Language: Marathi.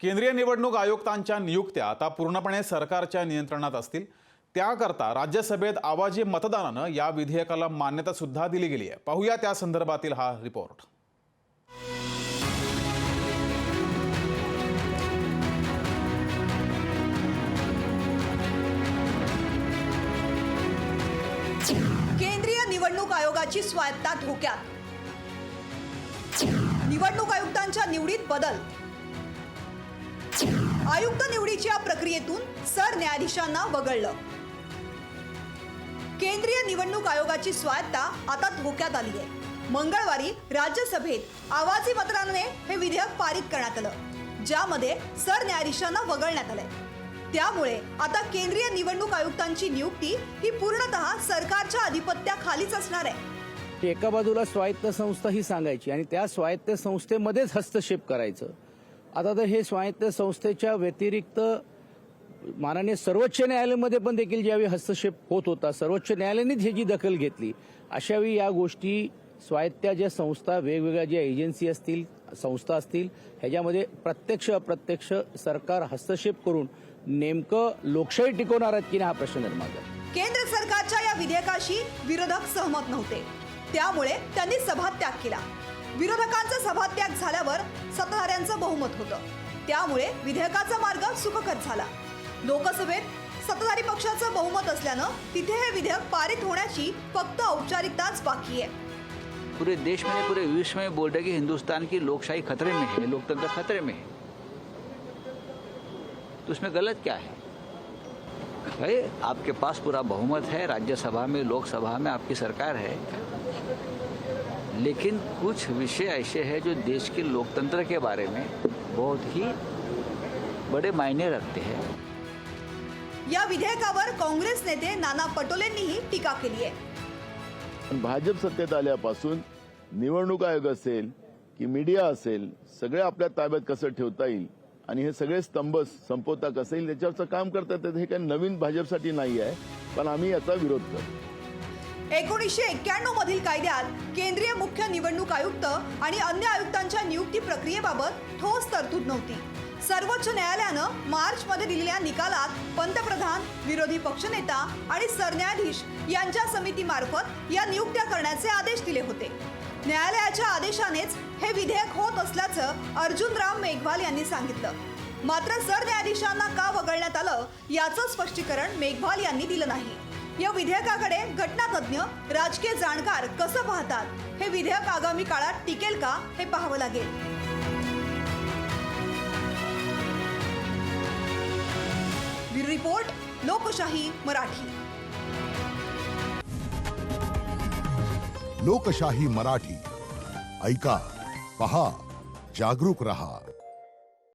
केंद्रीय निवडणूक आयुक्तांच्या नियुक्त्या आता पूर्णपणे सरकारच्या नियंत्रणात असतील. त्याकरता राज्यसभेत आवाजी मतदानानं या विधेयकाला मान्यता सुद्धा दिली गेली आहे. पाहूया त्या संदर्भातील हा रिपोर्ट. केंद्रीय निवडणूक आयोगाची स्वायत्ता धोक्यात. निवडणूक आयुक्तांच्या निवडीत बदल. आयुक्त निवडीच्या प्रक्रियेतून सरन्यायाधीशांना वगळलं. केंद्रीय निवडणूक आयोगाची स्वायत्ता आता धोक्यात आली आहे. मंगळवारी राज्यसभेत आवाजी मतदानाने हे विधेयक पारित करण्यात आलं ज्यामध्ये सरन्यायाधीशांना वगळण्यात आलंय. त्यामुळे आता केंद्रीय निवडणूक आयुक्तांची नियुक्ती ही पूर्णतः सरकारच्या अधिपत्याखालीच असणार आहे. एका बाजूला स्वायत्त संस्था ही सांगायची आणि त्या स्वायत्त संस्थेमध्येच हस्तक्षेप करायचं. आता तर हे स्वायत्त संस्थेच्या व्यतिरिक्त माननीय सर्वोच्च न्यायालयामध्ये पण देखील ज्यावेळी हस्तक्षेप होत होता सर्वोच्च न्यायालयानेच ह्याची दखल घेतली अशावेळी या गोष्टी स्वायत्त्या ज्या संस्था वेगवेगळ्या ज्या एजन्सी असतील संस्था असतील ह्याच्यामध्ये प्रत्यक्ष अप्रत्यक्ष सरकार हस्तक्षेप करून नेमकं लोकशाही टिकवणार आहेत की नाही हा प्रश्न निर्माण झाला. केंद्र सरकारच्या या विधेयकाशी विरोधक सहमत नव्हते. त्यामुळे त्यांनी सभात्याग केला. विरोधकांचा सभात्याग झाल्यावर सत्ताधाऱ्यांचं बहुमत होतं. त्यामुळे विधेयकाचा मार्ग सुखकर झाला. लोकसभेत सत्ताधारी पक्षाचं बहुमत असल्यानं तिथे हे विधेयक पारित होण्याची फक्त औपचारिकताच बाकी आहे. पूरे देश में पूरे विश्व में बोल रहे कि हिंदुस्तान की लोकशाही खतरे में है लोकतंत्र खतरे में है। तो उसमें गलत क्या है? भाई आपके पास पूरा बहुमत है राज्यसभा में लोकसभा में आपकी सरकार है। लेकिन कुछ विषय ऐसे हैं जो देश के लोकतंत्र के बारे में बहुत ही बड़े मायने रखते हैं। या विधेयकावर काँग्रेस नेते नाना पटोलेंनीही टीका केली आहे। भाजप सत्तेत आल्यापासून निवडणूक आयोग असेल की मीडिया असेल सगळे आपल्या ताब्यात कसं ठेवता येईल आणि हे सगळे स्तंभ संपवता कसं येईल त्याच्यावरचं काम करतात हे काही नवीन भाजपसाठी नाही आहे पण आम्ही याचा विरोध करतो. एकोणीसशे एक्क्याण्णव मधील कायद्यात केंद्रीय मुख्य निवडणूक आयुक्त आणि अन्य आयुक्तांच्या नियुक्ती प्रक्रियेबाबत ठोस तरतूद नव्हती. सर्वोच्च न्यायालयानं मार्च मध्ये दिलेल्या निकालात पंतप्रधान विरोधी पक्षनेता आणि सरन्यायाधीश यांच्या समितीमार्फत या नियुक्त्या करण्याचे आदेश दिले होते. न्यायालयाच्या आदेशानेच हे विधेयक होत असल्याचं अर्जुनराम मेघवाल यांनी सांगितलं. मात्र सरन्यायाधीशांना का वगळण्यात आलं याचं स्पष्टीकरण मेघवाल यांनी दिलं नाही. या विधेयकाकडे घटनातज्ञ राजकीय जाणकार कसं पाहतात? हे विधेयक आगामी काळात टिकेल का? हे पाहावं लागेल. रिपोर्ट लोकशाही मराठी. लोकशाही मराठी. ऐका पहा जागरूक रहा.